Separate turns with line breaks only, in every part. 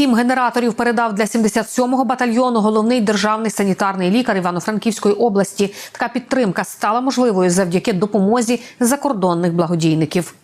Сім генераторів передав для 77-го батальйону головний державний санітарний лікар Івано-Франківської області. Така підтримка стала можливою завдяки допомозі закордонних благодійників.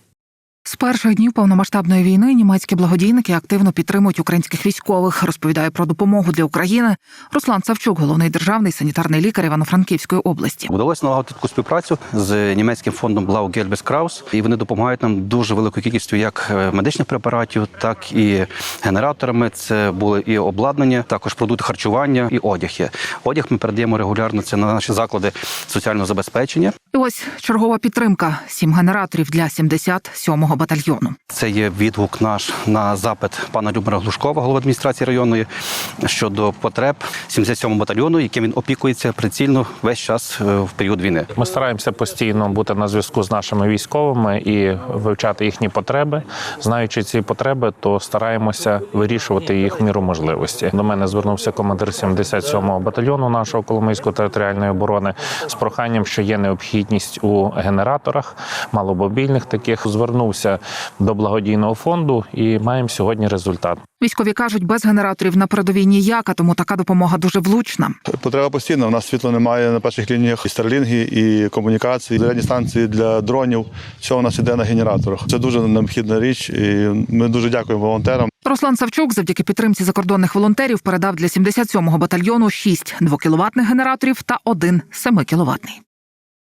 З перших днів повномасштабної війни німецькі благодійники активно підтримують українських військових. Розповідає про допомогу для України Руслан Савчук, головний державний санітарний лікар Івано-Франківської області.
Вдалося налагодити таку співпрацю з німецьким фондом Blau Gelbes Kraus, і вони допомагають нам дуже великою кількістю як е, медичних препаратів, так і генераторами. Це були і обладнання, також продукти харчування і одяг. Одяг ми передаємо регулярно. Це на наші заклади соціального забезпечення.
І ось чергова підтримка: сім генераторів для 77-го батальйону.
Це є відгук наш на запит пана Любомира Глушкова, голови адміністрації районної, щодо потреб 77 батальйону, яким він опікується прицільно весь час е, в період війни.
Ми стараємося постійно бути на зв'язку з нашими військовими і вивчати їхні потреби. Знаючи ці потреби, то стараємося вирішувати їх в міру можливості. До мене звернувся командир 77-го батальйону нашого Коломийської територіальної оборони з проханням, що є необхідність у генераторах маломобільних таких. Звернувся до благодійного фонду і маємо сьогодні результат.
Військові кажуть, без генераторів на передовій ніяка, тому така допомога дуже влучна.
Потреба постійна. У нас світла немає на перших лініях і старлінги, і комунікації, зарядні станції для дронів. Все у нас іде на генераторах. Це дуже необхідна річ, і ми дуже дякуємо волонтерам.
Руслан Савчук завдяки підтримці закордонних волонтерів передав для 77-го батальйону 6 2-кіловатних генераторів та один 7-кіловатний.